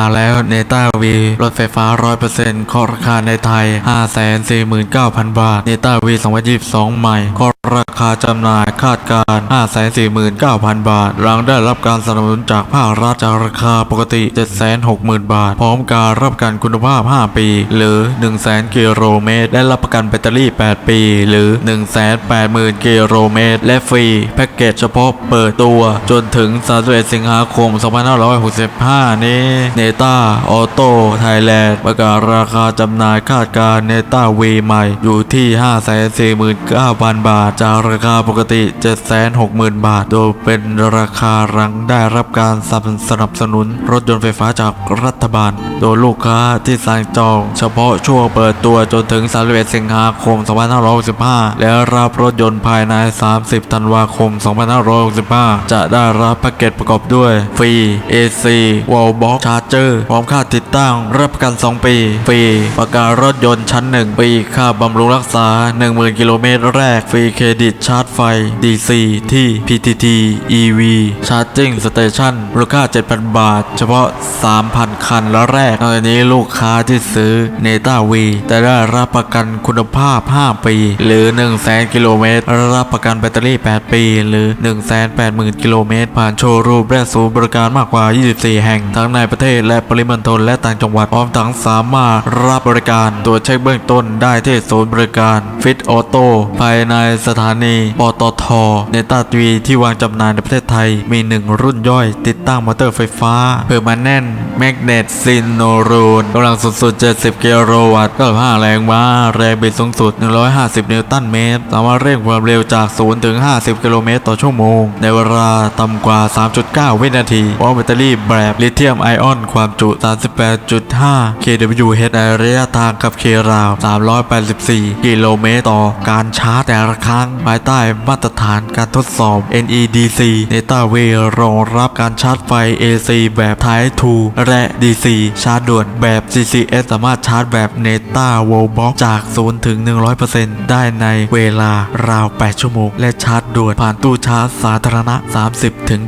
าแล้วเนต้าวีรถไฟฟ้า 100%เคาะราคาในไทย 549,000 บาทเนต้าวี2022 ใหม่ ราคาจำหน่ายคาดการณ์549,000 บาท หลังได้รับการสนับสนุนจากภาครัฐจากราคาปกติ 760,000 บาท พร้อมการรับประกันคุณภาพ 5 ปี หรือ 100,000 กิโลเมตร และรับประกันแบตเตอรี่ 8 ปี หรือ 180,000 กิโลเมตร และฟรี แพ็กเกจเฉพาะเปิดตัว จนถึง 31 สิงหาคม 2565 นี้ เนต้าออโต้ไทยแลนด์ประกาศราคาจำหน่ายคาดการเนต้าวีใหม่อยู่ที่ 549,000 บาทจากราคาปกติ 760,000 บาท โดยเป็นราคาหลังได้รับการสนับสนุนรถยนต์ไฟฟ้าจากรัฐบาล โดยลูกค้าที่สั่งจอง เฉพาะช่วงเปิดตัวจนถึง 31 สิงหาคม 2565 และรับรถยนต์ภายใน 30 ธันวาคม 2565 จะได้รับแพ็กเกจประกอบด้วย ฟรี AC Wall Box Charger พร้อมค่าติดตั้ง รับประกัน 2 ปี ฟรี ประกันรถยนต์ชั้น 1 ปี ค่าบำรุงรักษา 10,000 กิโลเมตรแรก ฟรีเครดิตชาร์จไฟ DC ที่ PTT EV Charging Station มูลค่า 7,000 บาท เฉพาะ 3,000 คันละแรกนอกจากนี้ลูกค้าที่ซื้อ n e t a V จะได้รับประกันคุณภาพ 5 ปี หรือ 100,000 กิโลเมตร รับประกันแบตเตอรี่ 8 ปี หรือ 180,000 กิโลเมตร ผ่านโชว์รูมและศูนย์บริการมากกว่า 24 แห่ง ทั้งในประเทศและปริมณฑลและต่างจังหวัดพร้อมทั้งสามารถรับบริการตรวจเช็คเบื้องต้นได้ที่ศูนย์บริการฟิตออโต้ภายในสถานีปตทเนต้าทีที่วางจำหน่ายในประเทศไทย มีหนึ่งรุ่นย่อยติดตั้งมอเตอร์ไฟฟ้าเพิ่มมาแน่นแมกเนตซินโนรูนกำลังสูงสุด 70 กิโลวัตต์95แรงม้า แรงบิดสูงสุด 150 นิวตันเมตร สามารถเร่งความเร็วจาก 0 ถึง 50 กิโลเมตรต่อชั่วโมง ในเวลาต่ำกว่า 3.9 วินาทีพร้อมแบตเตอรี่แบบลิเธียมไอออน ความจุ 38.5 kWh ระยะทางขับขี่ราว 384 กิโลเมตรต่อการชาร์จแต่ละคารั้งภายใต้มาตรฐานการทดสอบ NEDC Neta w a y รองรับการชาร์จไฟ AC แบบ Type 2และ DC ชาร์จด่วนแบบ CCS สามารถชาร์จแบบ Neta Wallbox จาก 0 ถึง 100%ได้ในเวลาราว 8 ชั่วโมง และชาร์จด่วนผ่านตู้ชาร์จสาธารณะ 30 ถึง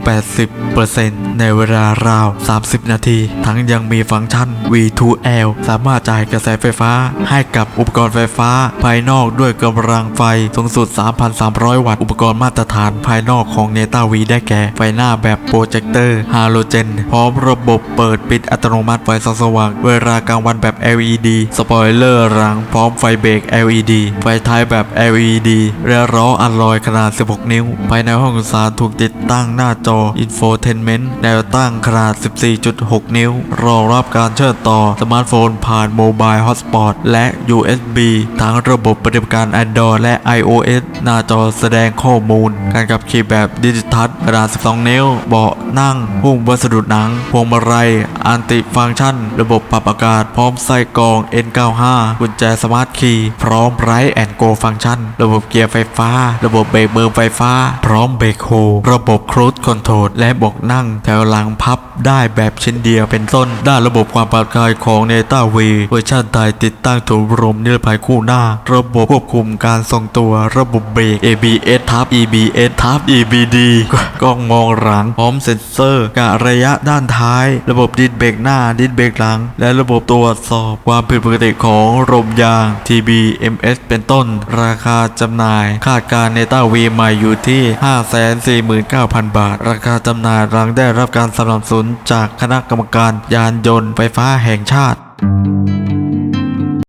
80%ในเวลาราว 30 นาที ทั้งยังมีฟังก์ชัน V2L สามารถจ่ายกระแสไฟฟ้าให้กับอุปกรณ์ไฟฟ้าภายนอกด้วยกำลังไฟสูงสุด3,300 วัตต์ อุปกรณ์มาตรฐานภายนอกของ Neta V ได้แก่ ไฟหน้าแบบโปรเจคเตอร์ฮาโลเจน พร้อมระบบเปิดปิดอัตโนมัติไฟส่องสว่าง เวลากลางวันแบบ LED สปอยเลอร์หลัง พร้อมไฟเบรก LED ไฟท้ายแบบ LED และล้ออัลลอยขนาด 16 นิ้ว ภายในห้องโดยสารถูกติดตั้งหน้าจอ Infotainment แนวตั้งขนาด 14.6 นิ้ว รองรับการเชื่อมต่อสมาร์ทโฟนผ่านโมบายฮอตสปอตและ USB ทั้งระบบปฏิบัติการ Android และ iOS หน้าจอแสดงข้อมูล การขับขี่แบบดิจิทัลขนาด12 นิ้ว เบาะนั่ง หุ้มวัสดุหนัง พวงมาลัย อันติฟังก์ชัน ระบบปรับอากาศ พร้อมใส่กรอง N95 กุญแจสมาร์ทคีย์ พร้อมไรแอนโกฟังก์ชัน ระบบเกียร์ไฟฟ้า ระบบเบรกมือไฟฟ้า พร้อมเบรกโฮ ระบบครูซคอนโทรล และเบอกนั่งแถวหลังพับได้แบบชิ้นเดียวเป็นต้น ด้านระบบความปลอดภัยของ n e t a V เวอร์ชันไทยติดตั้งถุงลมนิรภัยคู่หน้า ระบบควบคุมการทรงตัว ระบบเบรก ABS ทับ EBS ทับ EBD กล้องมองหลังพร้อมเซ็นเซอร์กะระยะด้านท้าย ระบบดิสเบรกหน้าดิสเบรกหลัง และระบบตรวจสอบความผิดปกติของลมยาง TBMS เป็นต้น ราคาจำหน่าย คาดการ n e t a V ใหม่อยู่ที่ 549,000 บาท ราคาจำหน่ายหลังได้รับการสนับสนุนจากคณะกรรมการยานยนต์ไฟฟ้าแห่งชาติ